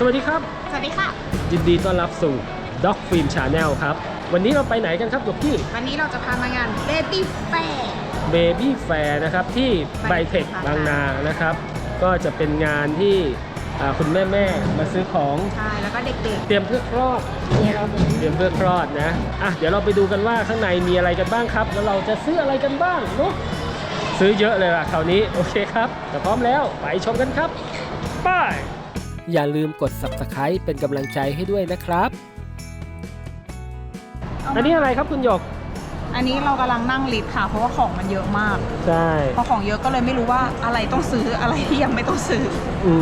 สวัสดีครับ สวัสดีค่ะ ยินดีต้อนรับสู่ Dog Film Channel ครับ วันนี้เราไปไหนกันครับกับพี่วันนี้เราจะพามางาน Baby Fair Baby Fair นะครับ ที่ไบเทคบางนานะครับ ก็จะเป็นงานที่อ่าคุณแม่แม่ๆมาซื้อของใช่ แล้วก็เด็กเตรียมเพื่อคลอดนะครับเตรียมเพื่อคลอดนะ อะ เดี๋ยวเราไปดูกันว่าข้างในมีอะไรกันบ้างครับ แล้วเราจะซื้ออะไรกันบ้างเนาะ ซื้อเยอะเลยล่ะคราวนี้ โอเคครับแต่พร้อมแล้ว ไปชมกันครับ ไป อย่าลืมกด subscribe เป็นกำลังใจให้ด้วยนะครับๆอันนี้อะไรครับคุณหยก อันนี้เรากำลังนั่งลิฟต์ค่ะ เพราะว่าของมันเยอะมาก ใช่ พอของเยอะก็เลยไม่รู้ว่าอะไรต้องซื้ออะไรที่ยังไม่ต้องซื้อ อื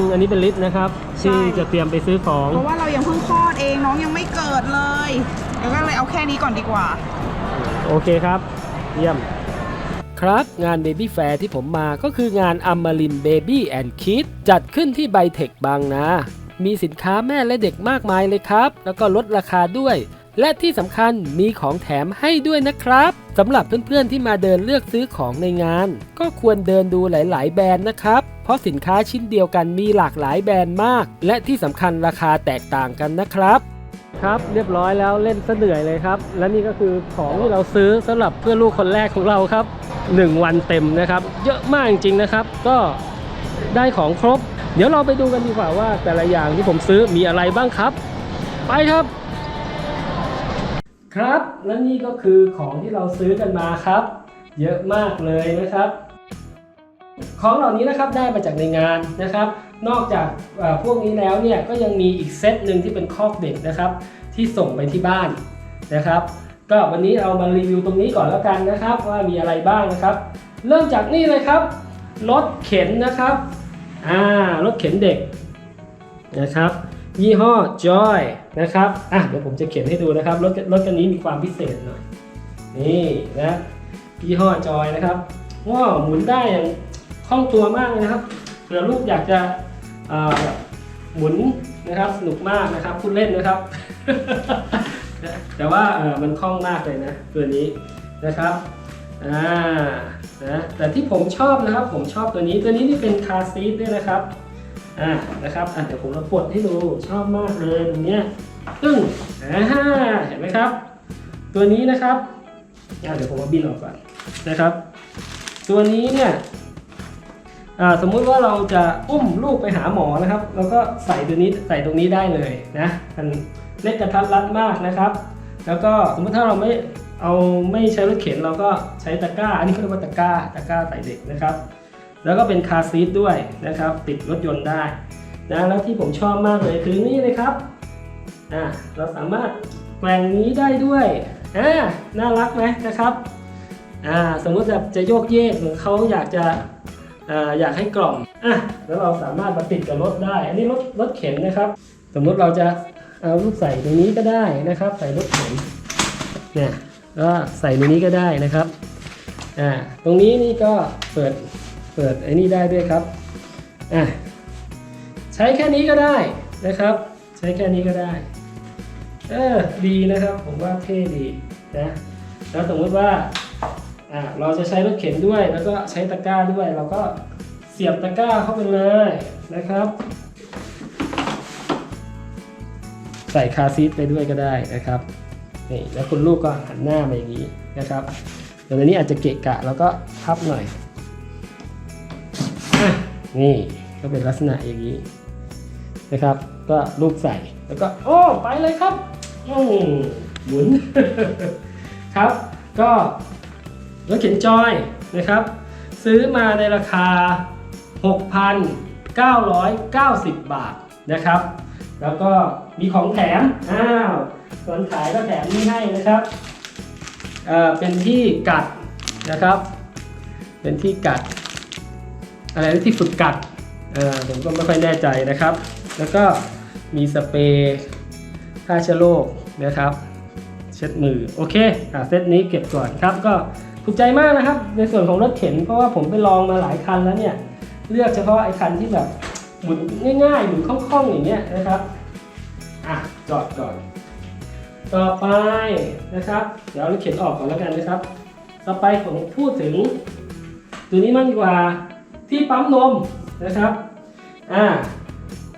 ม อันนี้เป็นลิสต์นะครับใช่ ที่จะเตรียมไปซื้อของ เพราะว่าเรายังเพิ่งคลอดเองน้องยังไม่เกิดเลยแล้วก็เลยเอาแค่นี้ก่อนดีกว่า โอเคครับ เยี่ยม ครับ งาน Baby Fair ที่ผมมาก็คืองานอมริน Baby and Kids จัดขึ้นที่ไบเทคบางนา มีสินค้าแม่และเด็กมากมายเลยครับ แล้วก็ลดราคาด้วย และที่สำคัญมีของแถมให้ด้วยนะครับสำหรับเพื่อนๆที่มาเดินเลือกซื้อของในงาน ก็ควรเดินดูหลาย ๆ แบรนด์นะครับเพราะสินค้าชิ้นเดียวกันมีหลากหลายแบรนด์มาก และที่สำคัญราคาแตกต่างกันนะครับ ครับเรียบร้อยแล้วเล่นซะเหนื่อยเลยครับ และนี่ก็คือของที่เราซื้อสำหรับเพื่อนลูกคนแรกของเราครับ 1 วันเต็มนะครับ เยอะมากจริงๆนะครับ ก็ได้ของครบ เดี๋ยวเราไปดูกันดีกว่าว่า แต่ละอย่างที่ผมซื้อมีอะไรบ้างครับ ไปครับ ครับและนี่ก็คือของที่เราซื้อกันมาครับ เยอะมากเลยนะครับ ของเหล่านี้นะครับได้มาจากในงานนะครับ นอกจากพวกนี้แล้วเนี่ยก็ยังมีอีกเซตหนึ่งที่เป็นคอกเด็กนะครับ ที่ส่งไปที่บ้านนะครับ ก็วันนี้เรามารีวิวตรงนี้ก่อนแล้วกันนะครับ ว่ามีอะไรบ้างนะครับ เริ่มจากนี่เลยครับรถเข็นนะครับอ่ารถเข็นเด็กนะครับ ยี่ห้อ Joy นะครับอะเดี๋ยวผมจะเข็นให้ดูนะครับรถรถคันนี้มีความพิเศษหน่อยนี่นะยี่ห้อ Joy นะครับว้าวหมุนได้อย่างคล่องตัวมากเลยนะครับเผื่อลูกอยากจะ หมุนนะครับสนุกมากนะครับพูดเล่นนะครับ แต่ว่ามันคล่องมากเลยนะตัวนี้นะครับอ่านะแต่ที่ผมชอบนะครับผมชอบตัวนี้ตัวนี้นี่เป็นคาร์ซีทด้วยนะครับอ่านะครับอะเดี๋ยวผมจะปลดให้ดูชอบมากเลยตรงเนี้ยตึ้งอ่าเห็นไหมครับ ตัวนี้นะครับเดี๋ยวผมเอาบินออกก่อนนะครับ ตัวนี้เนี่ย สมมุติว่าเราจะอุ้มลูกไปหาหมอนะครับเราก็ใส่ตัวนี้ใส่ตรงนี้ได้เลยนะมันเล็กกระทัดรัดมากนะครับ แล้วก็สมมติถ้าเราไม่เอาไม่ใช้รถเข็นเราก็ใช้ตะกร้า อันนี้เขาเรียกว่าตะกร้าตะกร้าใส่เด็กนะครับ แล้วก็เป็นคาร์ซีทด้วยนะครับ ติดรถยนต์ได้นะแล้วที่ผมชอบมากเลยคือนี่เลยครับอ่าเราสามารถแกว่งนี้ได้ด้วยอ่าน่ารักไหมนะครับอ่าสมมติจะจะโยกเยกหรือเขาอยากจะ อยากให้กล่อมอะแล้วเราสามารถมาติดกับรถได้ อันนี้รถรถเข็นนะครับ สมมุติเราจะเอาลูกใส่ตรงนี้ก็ได้นะครับ ใส่รถเข็นเนี่ยก็ใส่ในนี้ก็ได้นะครับอ่าตรงนี้นี่ก็เปิดเปิดไอ้นี่ได้ด้วยครับอะใช้แค่นี้ก็ได้นะครับ ใช้แค่นี้ก็ได้เออดีนะครับ ผมว่าเท่ดีนะแล้วสมมติว่า อ่าเราจะใช้รถเข็นด้วยแล้วก็ใช้ตะกร้าด้วย เราก็เสียบตะกร้าเข้าไปเลยนะครับ ใส่คาซีทไปด้วยก็ได้นะครับนี่แล้วคุณลูกก็หันหน้ามาอย่างนี้นะครับเดี๋ยวนนี้อาจจะเกะกะแล้วก็พับหน่อยอนี่ก็เป็นลักษณะอย่างนี้นะครับ ก็ลูกใส่แล้วก็โอ้ไปเลยครับอืมหมุนครับ ก็ รถเข็นจอยนะครับ ซื้อมาในราคา 6,990 บาทนะครับ แล้วก็มีของแถม อ้าวส่วนขายก็แถมนี่ให้นะครับเอ่อเป็นที่กัดนะครับ เป็นที่กัด อะไรที่ฝึกกัดเออผมก็ไม่ค่อยแน่ใจนะครับ แล้วก็มีสเปรย์ฆ่าเชื้อโรคนะครับ เช็ดมือ โอเคอะเซตนี้เก็บก่อนครับก็ ถูกใจมากนะครับ ในส่วนของรถเข็น เพราะว่าผมไปลองมาหลายคันแล้วเนี่ย เลือกเฉพาะไอ้คันที่แบบหมุนง่ายๆหมุนคล่องๆอย่างเงี้ยนะครับอะจอดก่อน ต่อไปนะครับ เดี๋ยวเราเขียนออกก่อนแล้วกันนะครับ ต่อไปผมพูดถึง ตัวนี้มั่งดีกว่าที่ปั๊มนมนะครับอ่า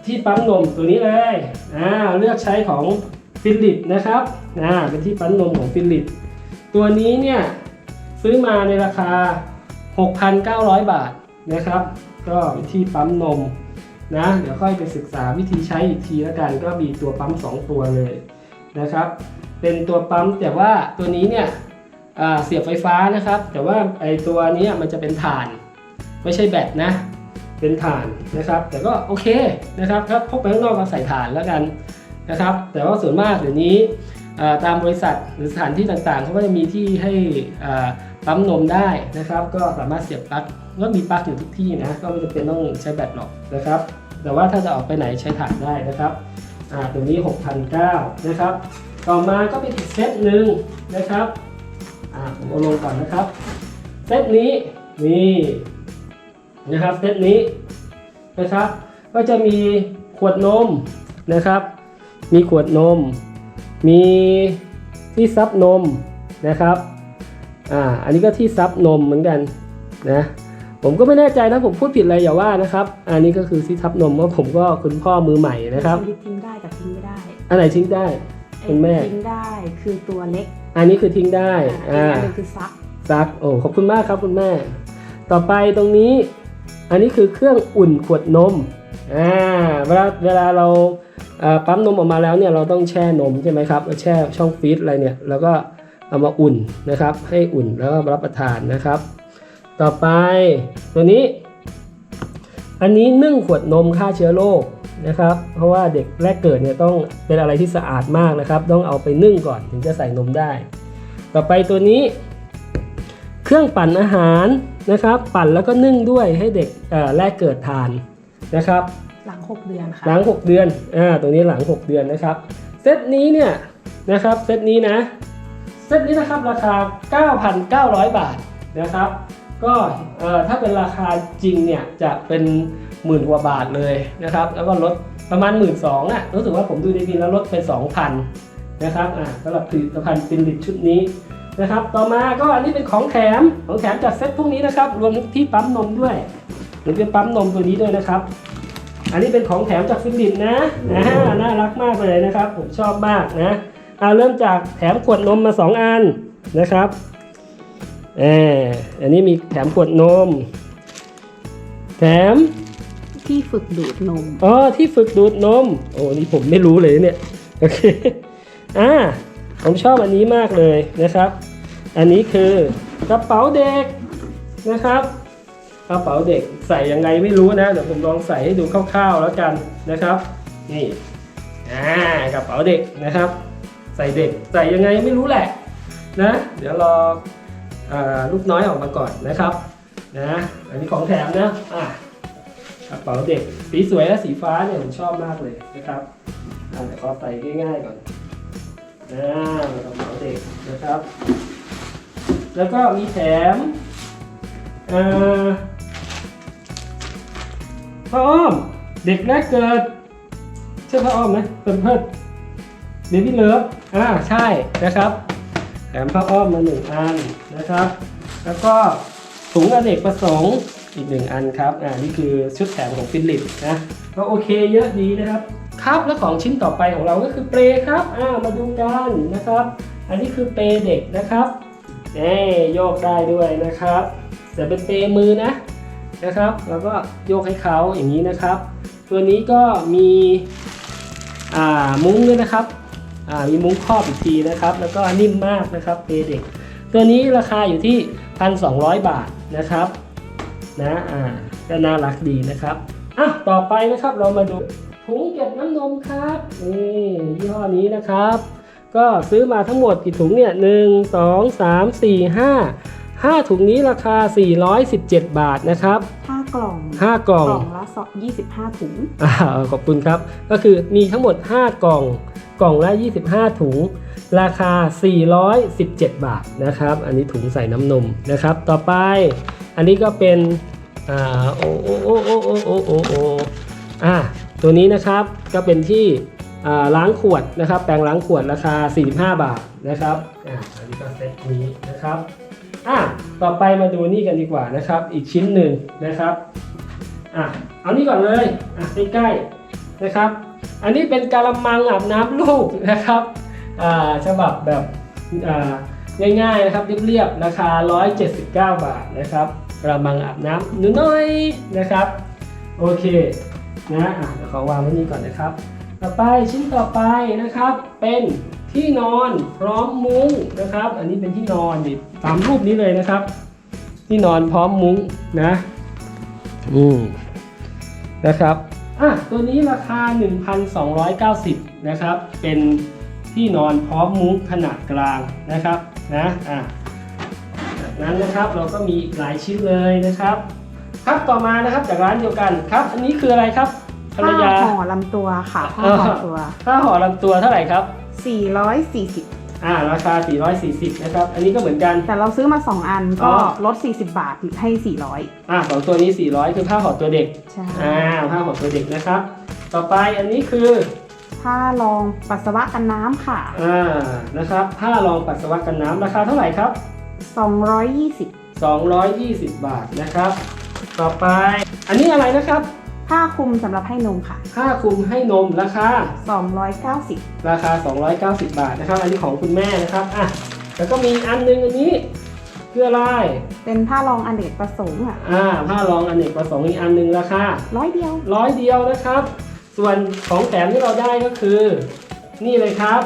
ที่ปั๊มนมตัวนี้เลยอ่าเลือกใช้ของฟิลิปนะครับอ่าเป็นที่ปั๊มนมของฟิลิปตัวนี้เนี่ย ซื้อมาในราคา 6,900 บาทนะครับ ก็ที่ปั๊มนมนะ เดี๋ยวค่อยไปศึกษาวิธีใช้อีกทีแล้วกัน ก็มีตัวปั๊ม 2 ตัวเลยนะครับ เป็นตัวปั๊มแต่ว่าตัวนี้เนี่ยเสียบไฟฟ้านะครับ แต่ว่าไอตัวนี้มันจะเป็นถ่าน ไม่ใช่แบตนะ เป็นถ่านนะครับ แต่ก็โอเคนะครับถ้าพกไปข้างนอกก็ใส่ถ่านแล้วกันนะครับ แต่ว่าส่วนมากเดี๋ยวนี้ตามบริษัทหรือสถานที่ต่างๆเขาก็จะมีที่ให้อ่า ปั๊มนมได้นะครับ ก็สามารถเสียบปลั๊กก็มีปลั๊กอยู่ทุกที่นะ ก็ไม่จำเป็นต้องใช้แบตหรอกนะครับ แต่ว่าถ้าจะออกไปไหนใช้ถ่านได้นะครับอ่าตรงนี้ 6,900นะครับ ต่อมาก็เป็นอีกเซตหนึ่งนะครับอ่าผมเอาลงก่อนนะครับ เซตนี้นี่นะครับเซตนี้นะครับ ก็จะมีขวดนมนะครับ มีขวดนม มีที่ซับนมนะครับ อ่าอันนี้ก็ที่ซับนมเหมือนกันนะผมก็ไม่แน่ใจนะผมพูดผิดอะไรอย่าว่านะครับ อันนี้ก็คือที่ซับนมเพราะผมก็คุณพ่อมือใหม่นะครับชนิดทิ้งได้กับทิ้งไม่ได้ อันไหนทิ้งได้คุณแม่ไอ้ทิ้งได้คือตัวเล็ก อันนี้คือทิ้งได้อ่าอ่าอีกอันหนึงคือซักซักโอ้ขอบคุณมากครับคุณแม่ ต่อไปตรงนี้ อันนี้คือเครื่องอุ่นขวดนมอ่าเวลาเวลาเราเอ่อปั๊มนมออกมาแล้วเนี่ยเราต้องแช่นมใช่ไหมครับแช่ช่องฟรีซอะไรเนี่ยแล้วก็ เอามาอุ่นนะครับ ให้อุ่นแล้วก็รับประทานนะครับ ต่อไปตัวนี้ อันนี้นึ่งขวดนมฆ่าเชื้อโรคนะครับ เพราะว่าเด็กแรกเกิดเนี่ยต้องเป็นอะไรที่สะอาดมากนะครับ ต้องเอาไปนึ่งก่อนถึงจะใส่นมได้ ต่อไปตัวนี้ เครื่องปั่นอาหารนะครับ ปั่นแล้วก็นึ่งด้วยให้เด็กเอ่อแรกเกิดทานนะครับหลัง 6 เดือนค่ะหลัง 6 เดือนอ่าตรงนี้หลัง 6 เดือนนะครับ เซตนี้เนี่ยนะครับ เซตนี้นะเซตนี้นะครับราคา 9,900 บาทนะครับ ก็เอ่อถ้าเป็นราคาจริงเนี่ยจะเป็นหมื่นกว่าบาทเลยนะครับ แล้วก็ลดประมาณ 1 2ื่นสองอะรู้สึกว่าผมดูในบินแล้วลดเป็น2,000นะครับอ่าสำหรับผลิตภัณฑ์ฟินลิปชุดนี้นะครับ ต่อมาก็อันนี้เป็นของแถมของแถมจากเซตพวกนี้นะครับ รวมที่ปั๊มนมด้วยหรือเป็นปั๊มนมตัวนี้ด้วยนะครับ อันนี้เป็นของแถมจากฟิลิปนะนะน่ารักมากเลยนะครับ ผมชอบมากนะ เอาเริ่มจากแถมขวดนมมา 2 อันนะครับเอออันนี้มีแถมขวดนม แถมที่ฝึกดูดนมอ๋อที่ฝึกดูดนม โอ้นี่ผมไม่รู้เลยเนี่ย โอเค อ่า ผมชอบอันนี้มากเลยนะครับ อันนี้คือกระเป๋าเด็กนะครับกระเป๋าเด็กใส่ยังไงไม่รู้นะ เดี๋ยวผมลองใส่ให้ดูคร่าวๆแล้วกันนะครับ นี่ อ่ากระเป๋าเด็กนะครับ ใส่เด็กใส่ยังไงไม่รู้แหละนะ เดี๋ยวรออาลูกน้อยออกมาก่อนนะครับนะอันนี้ของแถมนะอะกระเป๋าเด็กสีสวยและสีฟ้าเนี่ยผมชอบมากเลยนะครับเดี๋ยวขอใส่ง่ายๆก่อนนะกระเป๋าเด็กนะครับ แล้วก็มีแถมอ่าผ้าอ้อมเด็กแรกเกิดใช่ผ้าอ้อมไหมเป็นเพิด เบบี้เลิฟอ่าใช่นะครับแถมผ้าอ้อมมาหนึ่งอันนะครับ แล้วก็ถุงอเนกประสงค์อีกหนึ่งอันครับอ่านี่คือชุดแถมของฟิลิปนะก็โอเคเยอะดีนะครับ ครับแล้วของชิ้นต่อไปของเราก็คือเปรครับอ่ามาดูกันนะครับ อันนี้คือเปรเด็กนะครับเน่โยกได้ด้วยนะครับแต่เป็นเปรมือนะนะครับ แล้วก็โยกให้เขาอย่างนี้นะครับ ตัวนี้ก็มีอ่ามุ้งด้วยนะครับ มีมุ้งครอบอีกทีนะครับ แล้วก็นิ่มมากนะครับเปเด็ก ตัวนี้ราคาอยู่ที่ 1,200 บาทนะครับนะอ่าก็น่ารักดีนะครับอะต่อไปนะครับเรามาดูถุงเก็บน้ำนมครับนี่ยี่ห้อนี้นะครับ ก็ซื้อมาทั้งหมดกี่ถุงเนี่ยหนึ่งสองสามสี่ห้าห้าถุงนี้ราคา 417 บาทนะครับ5กล่อง5กล่องกล่องละสอง25ถุงอ่าขอบคุณครับ ก็คือมีทั้งหมด 5 กล่อง กล่องละ 25 ถุง ราคา 417 บาทนะครับ อันนี้ถุงใส่น้ำนมนะครับ ต่อไป อันนี้ก็เป็น อ่า โอ้โอ้โอ้โอ้โอ้โอ้โอโออ่าตัวนี้นะครับก็เป็นที่อ่าล้างขวดนะครับ แปรงล้างขวดราคา 45 บาทนะครับ อ่า อันนี้ก็เซตนี้นะครับ อะต่อไปมาดูนี่กันดีกว่านะครับ อีกชิ้นหนึ่งนะครับ อะ เอานี่ก่อนเลย อะใกล้ๆนะครับ อันนี้เป็นกะละมังอาบน้ำลูกนะครับฉบับแบบง่ายๆนะครับเรียบๆราคา 179 บาทนะครับกระมังอาบน้ำหนูน้อยนะครับ โอเคนะอะเดี๋ยวขอวางไว้นี่ก่อนนะครับ ต่อไปชิ้นต่อไปนะครับ เป็นที่นอนพร้อมมุ้งนะครับ อันนี้เป็นที่นอนนี่ตามรูปนี้เลยนะครับ ที่นอนพร้อมมุ้งนะอืมนะครับ อะตัวนี้ราคา 1,290นะครับ เป็นที่นอนพร้อมมุ้งขนาดกลางนะครับนะอะจากนั้นนะครับเราก็มีอีกหลายชิ้นเลยนะครับ ครับต่อมานะครับจากร้านเดียวกันครับ อันนี้คืออะไรครับภรรผ้ายาห่อลำตัวค่ะผ้าห่อตัวผ้าห่อลำตัวเท่าไหร่ครับ 440 อ่าราคา 440 นะครับ อันนี้ก็เหมือนกัน แต่เราซื้อมา 2 อันอ๋ก็อ ลด 40 บาทให้อ่าสองตัวนี้ 400 คือผ้าห่อตัวเด็ก400ใช่อ่าผ้าห่อตัวเด็กนะครับ ต่อไปอันนี้คือ ผ้ารองปัสสาวะกันน้ำค่ะ อ่า นะครับผ้ารองปัสสาวะกันน้ำราคาเท่าไหร่ครับ 220 220 บาทนะครับ ต่อไป อันนี้อะไรนะครับ ผ้าคลุมสำหรับให้นมค่ะ ผ้าคลุมให้นมราคา 290 ราคา 290 บาทนะครับ อันนี้ของคุณแม่นะครับอะแล้วก็มีอันหนึงอันนี้คืออะไรเป็นผ้ารองอเนกประสงค์อะอ่าผ้ารองอเนกประสงค์อีกอันหนึงราคาร้อยเดียวร้อยเดียวนะครับ ส่วนของแถมที่เราได้ก็คือ นี่เลยครับ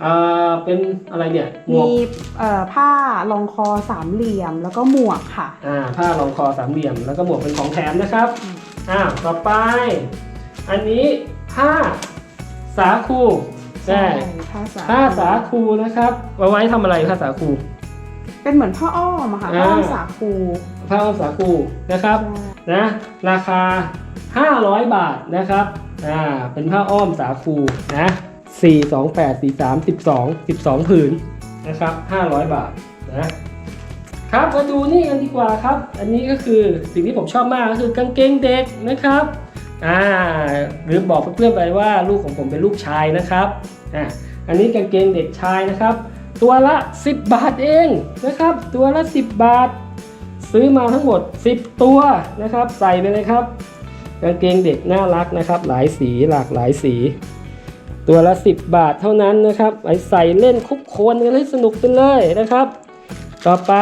เอ่อเป็นอะไรเนี่ยหมวมีกเอ่อผ้ารองคอสามเหลี่ยมแล้วก็หมวกค่ะอ่าผ้ารองคอสามเหลี่ยม แล้วก็หมวกเป็นของแถมนะครับ อืมอ่าต่อไป อันนี้ผ้าสาคูใช่ผ้าสาผ้าสาคูนะครับเอาไว้ทำอะไรผ้าสาคู เป็นเหมือนผ้าอ้อมอะค่ะอ่าผ้าอ้อมสาคูผ้าอ้อมสาคูนะครับ นะราคา 500 บาทนะครับอ่าเป็นผ้าอ้อมสาคูนะ4 2 8 4 3 12 12 ผืนนะครับ 500 บาทนะ ครับมาดูนี่กันดีกว่าครับ อันนี้ก็คือสิ่งที่ผมชอบมากก็คือกางเกงเด็กนะครับอ่าลืมบอกเพื่อนๆไปว่าลูกของผมเป็นลูกชายนะครับอ่าอันนี้กางเกงเด็กชายนะครับ ตัวละ 10 บาทเองนะครับ ตัวละ 10 บาท ซื้อมาทั้งหมด 10 ตัวนะครับ ใส่ไปเลยครับกางเกงเด็กน่ารักนะครับ หลายสีหลากหลายสี ตัวละ 10 บาทเท่านั้นนะครับไปใส่เล่นคุกโคนกันให้สนุกไปเลยนะครับ ต่อไป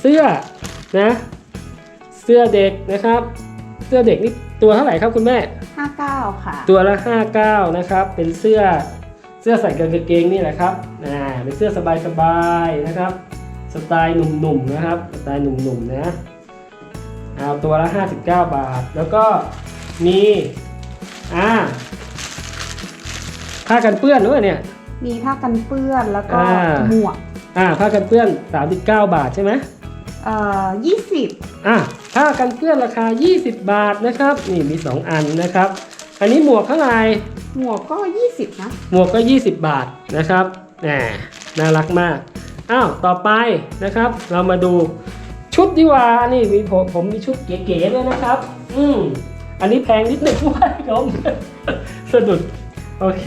เสื้อนะ เสื้อเด็กนะครับ เสื้อเด็กนี่ตัวเท่าไหร่ครับคุณแม่ 59 ค่ะ ตัวละ 59 นะครับ เป็นเสื้อเสื้อใส่กับกางเกงนี่แหละครับอ่าเป็นเสื้อสบายๆนะครับ สไตล์หนุ่มๆนะครับ สไตล์หนุ่มๆนะเอาตัวละ 59 บาท แล้วก็มีอ่าผ้ากันเปื้อนด้วยเนี่ย มีผ้ากันเปื้อนแล้วก็อ่าหมวก อ่าผ้ากันเปื้อน 39 บาทใช่ไหมเอ่อ20อะผ้ากันเปื้อนราคา 20 บาทนะครับ นี่มี 2 อันนะครับ อันนี้หมวกเท่าไหร่หมวกก็20นะหมวกก็ 20 บาทนะครับแหมน่ารักมากอ้าวต่อไปนะครับ เรามาดูชุดดีกว่านี่มีผมผมมีชุดเก๋ๆด้วยนะครับ อืมอันนี้แพงนิดหนึ่งด้วยครับสะดุดโอเค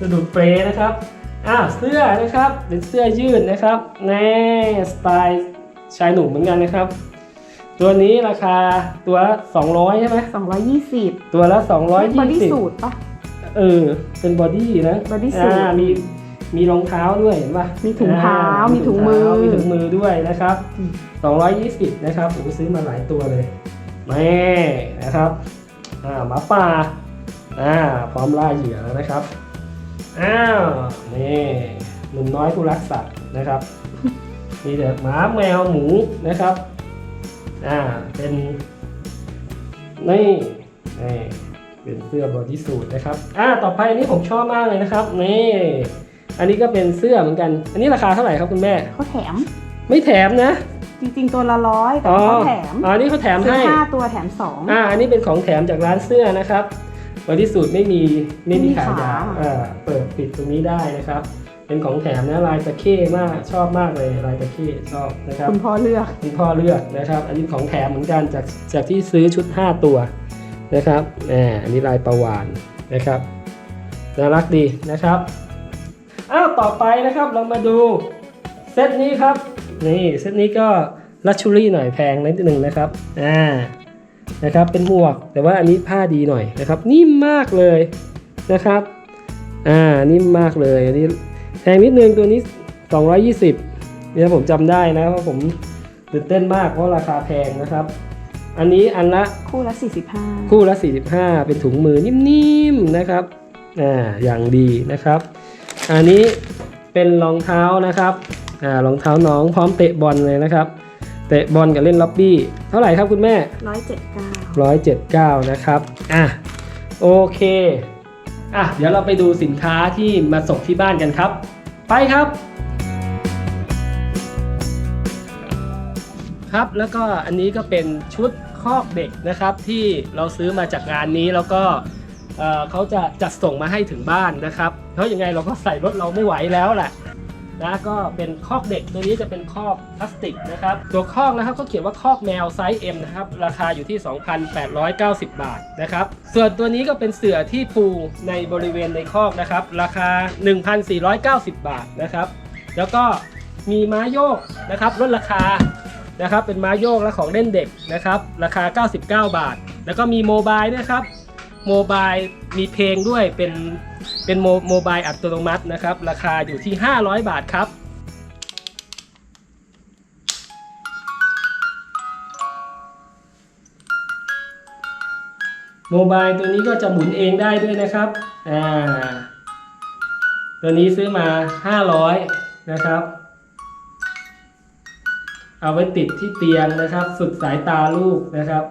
สะดุดเปรย์นะครับ อ้าวเสื้อนะครับเป็นเสื้อยืดนะครับแน่สไตล์ชายหนุ่มเหมือนกันนะครับ ตัวนี้ราคาตัวละ200ใช่ไหม220ตัวละบอดี้220สูทปะ เออเป็นบอดี้นะ body suit อ่ามีมีรองเท้าด้วยเห็นปะมีถุงเท้าอ่มีถุงมือเท้ามีถุงมือด้วยนะครับอืม 220นะครับผมซื้อมาหลายตัวเลยแม่นะครับอ่าหมาป่าอ่าพร้อมล่าเหยื่อแล้วนะครับ อ้าว นี่หนุ่มน้อยผู้รักสัตว์นะครับมีแต่หมาแมวหมูนะครับ อ่า เป็น นี่ นี่ เป็นเสื้อบอดี้สูทนะครับ อ่า ต่อไปอันนี้ผมชอบมากเลยนะครับ นี่ อันนี้ก็เป็นเสื้อเหมือนกัน อันนี้ราคาเท่าไหร่ครับคุณแม่ เขาแถม ไม่แถมนะ จริงๆตัวละร้อยแต่อ๋อเขาแถมอ๋อนี่เขาแถมซื้อให้ห้าตัวแถมสองอ่า อันนี้เป็นของแถมจากร้านเสื้อนะครับ บอดี้สูทไม่มีไม่มีไม่มีขายยาขาอ่าเปิดปิดตรงนี้ได้นะครับ เป็นของแถมนะลายตะเข้มากชอบมากเลยลายตะเข้ชอบนะครับคุณพ่อเลือกคุณพ่อเลือกนะครับ อันนี้ของแถมเหมือนกันจากจากที่ซื้อชุด 5 ตัวนะครับแหมอันนี้ลายประวานนะครับน่ารักดีนะครับอ้าวต่อไปนะครับเรามาดูเซตนี้ครับนี่เซตนี้ก็ลักชูรี่หน่อยแพงนิดนึงนะครับอ่า นะครับเป็นหมวกแต่ว่าอันนี้ผ้าดีหน่อยนะครับนิ่มมากเลยนะครับอ่านิ่มมากเลยอันนี้แพงนิดนึงตัวนี้ 220เนี่ยผมจำได้นะเพราะผมตื่นเต้นมากเพราะราคาแพงนะครับ อันนี้อันละคู่ละ 45 คู่ละ 45 เป็นถุงมือนิ่มๆนะครับอ่าอย่างดีนะครับ อันนี้เป็นรองเท้านะครับอ่ารองเท้าน้องพร้อมเตะบอลเลยนะครับ เตะบอลกับเล่นล็อบบี้ เท่าไหร่ครับคุณแม่ 179 179 นะครับ อะ โอเค อะ เดี๋ยวเราไปดูสินค้าที่มาส่งที่บ้านกันครับ ไปครับ ครับ แล้วก็อันนี้ก็เป็นชุดคอกเด็กนะครับ ที่เราซื้อมาจากงานนี้แล้วก็เขาจะจัดส่งมาให้ถึงบ้านนะครับ เพราะยังไงเราก็ใส่รถเราไม่ไหวแล้วแหละ นะก็เป็นคอกเด็กตัวนี้จะเป็นคอกพลาสติกนะครับ ตัวคอกนะครับก็เขียนว่าคอกแมวไซส์ M นะครับ ราคาอยู่ที่ 2,890 บาทนะครับ ส่วนตัวนี้ก็เป็นเสือที่ปูในบริเวณในคอกนะครับ ราคา 1,490 บาทนะครับ แล้วก็มีม้าโยกนะครับลดราคานะครับเป็นม้าโยกและของเล่นเด็กนะครับราคา 99 บาท แล้วก็มีโมบายนะครับโมบายมีเพลงด้วยเป็น เป็นโมโมบายอัตโนมัตินะครับ ราคาอยู่ที่ 500 บาทครับโมบายตัวนี้ก็จะหมุนเองได้ด้วยนะครับ อ่า ตัวนี้ซื้อมา 500 นะครับ เอาไว้ติดที่เตียงนะครับ ฝึกสายตาลูกนะครับ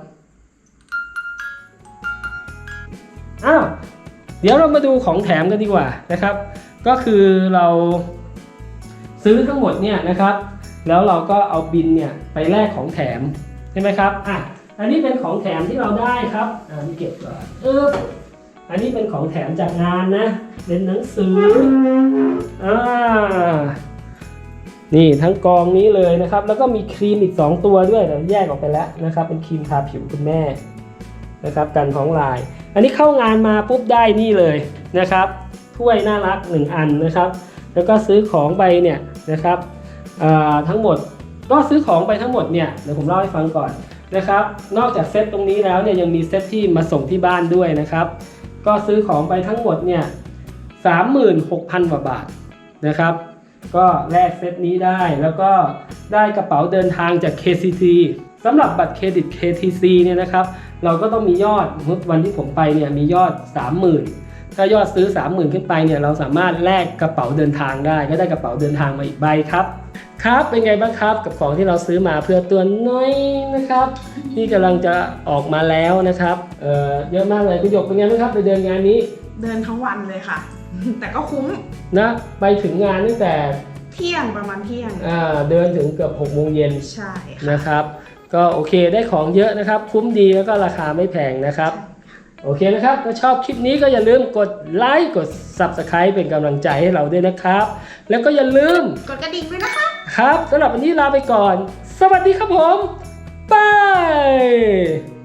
เดี๋ยวเรามาดูของแถมกันดีกว่านะครับ ก็คือเราซื้อทั้งหมดเนี่ยนะครับ แล้วเราก็เอาบินเนี่ยไปแลกของแถมใช่ไหมครับอะอันนี้เป็นของแถมที่เราได้ครับอ่านี่เก็บก่อนเอออันนี้เป็นของแถมจากงานนะ เป็นหนังสืออ่านี่ทั้งกองนี้เลยนะครับ แล้วก็มีครีมอีก 2 ตัวด้วยเดี๋ยวแยกออกไปแล้วนะครับ เป็นครีมทาผิวคุณแม่นะครับกันท้องลาย อันนี้เข้างานมาปุ๊บได้นี่เลยนะครับถ้วยน่ารัก 1 อันนะครับ แล้วก็ซื้อของไปเนี่ยนะครับทั้งหมดก็ซื้อของไปทั้งหมดเนี่ยเดี๋ยวผมเล่าให้ฟังก่อนนะครับ นอกจากเซตตรงนี้แล้วเนี่ยยังมีเซตที่มาส่งที่บ้านด้วยนะครับ ก็ซื้อของไปทั้งหมดเนี่ย36,000กว่าบาทนะครับ ก็แลกเซตนี้ได้แล้วก็ได้กระเป๋าเดินทางจาก KCC สำหรับบัตรเครดิต KTC เนี่ยนะครับ เราก็ต้องมียอดวันที่ผมไปเนี่ยมียอด 30,000 ถ้ายอดซื้อ 30,000 ขึ้นไปเนี่ยเราสามารถแลกกระเป๋าเดินทางได้ ก็ได้กระเป๋าเดินทางมาอีกใบครับ ครับเป็นไงบ้างครับกับของที่เราซื้อมาเพื่อตัวน้อยนะครับ ที่กำลังจะออกมาแล้วนะครับเอ่อเยอะมากเลยคุณหยกเป็นไงบ้างครับไปเดินงานนี้ เดินทั้งวันเลยค่ะ แต่ก็คุ้มนะไปถึงงานตั้งแต่เที่ยงประมาณเที่ยงอ่าเดินถึงเกือบ6โมงเย็นใช่ค่ะนะครับ ก็โอเคได้ของเยอะนะครับ คุ้มดีแล้วก็ราคาไม่แพงนะครับ โอเคนะครับถ้าชอบคลิปนี้ก็อย่าลืมกดไลค์กด Subscribe เป็นกำลังใจให้เราด้วยนะครับ แล้วก็อย่าลืมกดกระดิ่งด้วยนะคะ ครับสำหรับวันนี้ลาไปก่อน สวัสดีครับผมบาย